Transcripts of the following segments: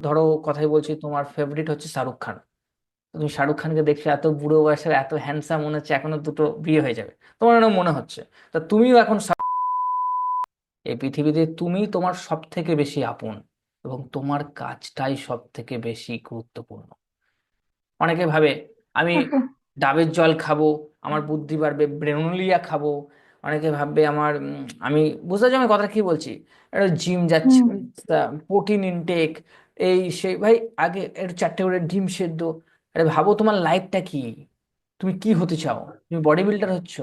ধরো কথাই বলছি তোমার ফেভারিট হচ্ছে শাহরুখ খান। তুমি শাহরুখ খানকে দেখছ এত বুড়ো বয়সের এত হ্যান্ডসাম মনে হচ্ছে এখনও দুটো বিয়ে হয়ে যাবে। তোমার এরকম মনে হচ্ছে? তা তুমিও এখন এই পৃথিবীতে তুমি তোমার সব থেকে বেশি আপন এবং তোমার কাজটাই সব থেকে বেশি গুরুত্বপূর্ণ। অনেকে ভাবে আমি ডাবের জল খাব আমার বুদ্ধি বাড়বে ব্রেনোলিয়া খাব। অনেকে ভাববে আমার আমি বুঝতে পারছি আমি কথাটা কি বলছি? একটা জিম যাচ্ছি প্রোটিন ইনটেক এই সেই ভাই, আগে একটু চারটে করে ডিম সেদ্ধ। আরে ভাবো তোমার লাইফটা কি? তুমি কি হতে চাও? তুমি বডি বিল্ডার হচ্ছ?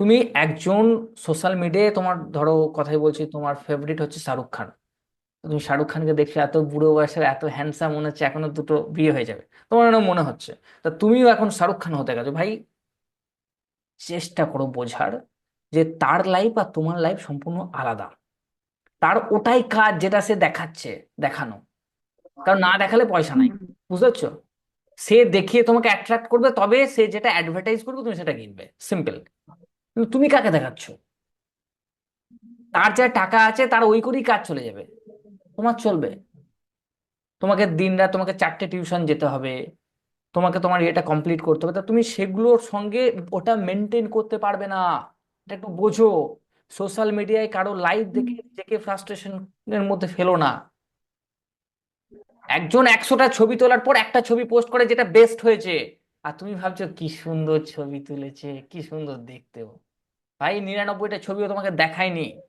তুমি একজন সোশ্যাল মিডিয়ায় তোমার, ধরো কথাই বলছি, তোমার ফেভারিট হচ্ছে শাহরুখ খান। তুমি শাহরুখ খানকে দেখছ এত বুড়ো বয়সের, এত হ্যান্ডসাম মনে হচ্ছে, এখনও দুটো বিয়ে হয়ে যাবে। তোমার এরকম মনে হচ্ছে? তা তুমিও এখন শাহরুখ খান হতে গেছো। ভাই, চেষ্টা করো বোঝার যে তার লাইফ আর তোমার লাইফ সম্পূর্ণ আলাদা। তার ওটাই কাজ যেটা সে দেখাচ্ছে, দেখানো। কারণ না দেখালে পয়সা নাই। বুঝতে পারছ সে দেখিয়ে তোমাকে অ্যাট্রাক্ট করবে তবে সে যেটা অ্যাডভার্টাইজ করবে তুমি সেটা কিনবে। সিম্পল কিন্তু তুমি কাকে দেখাচ্ছ? তার যা টাকা আছে তার ওই করেই কাজ চলে যাবে। তোমার চলবে। তোমাকে দিনরাত তোমাকে চারটে টিউশন যেতে হবে তোমাকে তোমার এটা কমপ্লিট করতে হবে। তা তুমি সেগুলোর সঙ্গে ওটা মেনটেন করতে পারবে না। এটা একটু বোঝো। সোশ্যাল মিডিয়ায় কারও লাইভ দেখে নিজেকে ফ্রাস্ট্রেশনের মধ্যে ফেলো না। একজন একশোটা ছবি তোলার পর একটা ছবি পোস্ট করে যেটা বেস্ট হয়েছে। আর তুমি ভাবছ কি সুন্দর ছবি তুলেছে কি সুন্দর দেখতেও। ভাই নিরানব্বইটা ছবিও তোমাকে দেখায়নি।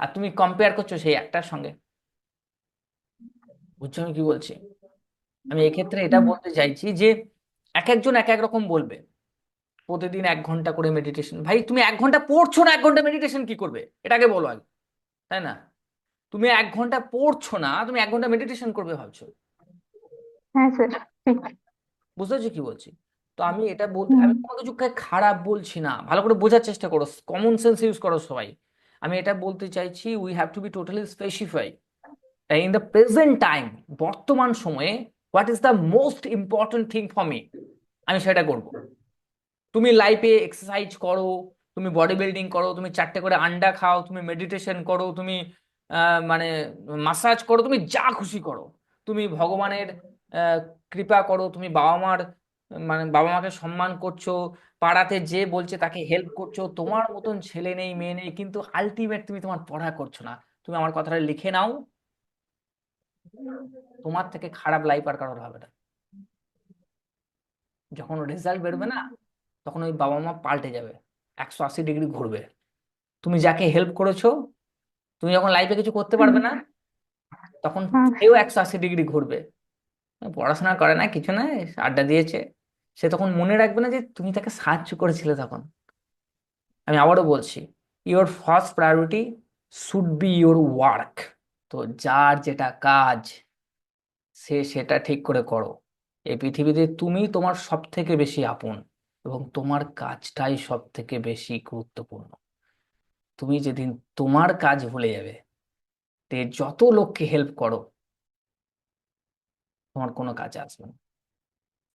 আর তুমি কম্পেয়ার করছ সেই একটার সঙ্গে। বুঝছ আমি কি বলছি? আমি এক্ষেত্রে এটা বলতে চাইছি যে এক একজন এক এক রকম বলবে। প্রতিদিন এক ঘণ্টা করে মেডিটেশন ভাই তুমি এক ঘণ্টা পড়ছো না এক ঘণ্টা মেডিটেশন কি করবে? এটাকে বলো আগে। তাই না? তুমি এক ঘণ্টা পড়ছো না তুমি এক ঘণ্টা মেডিটেশন করবে ভাবছ। হ্যাঁ স্যার। বুঝতে পারছ কি বলছি? তো আমি এটা বলতে আমি কোনো কিছুকে খারাপ বলছি না। ভালো করে বোঝার চেষ্টা করো। কমন সেন্স ইউজ করো সবাই। আমি এটা বলতে চাইছি we have to be totally specify in the present time বর্তমান সময়ে what is the most important thing for me আমি সেটা করব। তুমি লাইফে এক্সারসাইজ করো তুমি বডি বিল্ডিং করো তুমি চারটে করে আন্ডা খাও তুমি মেডিটেশন করো তুমি মানে মাসাজ করো, তুমি যা খুশি করো। তুমি ভগবানের কৃপা করো, তুমি বাবা মার মানে বাবা মাকে সম্মান করছ, পাড়াতে যে বলছে তাকে হেল্প করছ, তোমার মতন ছেলে নেই, মেয়ে নেই, কিন্তু আলটিমেট তুমি তোমার পড়া করছ না। তুমি আমার কথাটা লিখে নাও। তোমার থেকে খারাপ লাইফ আর কারোর হবে না। যখন রেজাল্ট বেরোবে না, তখন ওই বাবা মা পাল্টে যাবে। একশো আশি ডিগ্রি ঘুরবে। তুমি যাকে হেল্প করেছ তুমি যখন লাইফে কিছু করতে পারবে না তখন সেও একশো আশি ডিগ্রি ঘুরবে। পড়াশোনা করে না কিছু না আড্ডা দিয়েছে। সে তখন মনে রাখবে না যে তুমি তাকে সাহায্য করেছিলে তখন। আমি আবারও বলছি your first priority should be your work তো যার যেটা কাজ সে সেটা ঠিক করে করো। এই পৃথিবীতে তুমি তোমার সব থেকে বেশি আপন এবং তোমার কাজটাই সব থেকে বেশি গুরুত্বপূর্ণ। তুমি যেদিন তোমার কাজ ভুলে যাবে, তে যত লোককে হেল্প করো, তোমার কোনো কাজ আসবে না।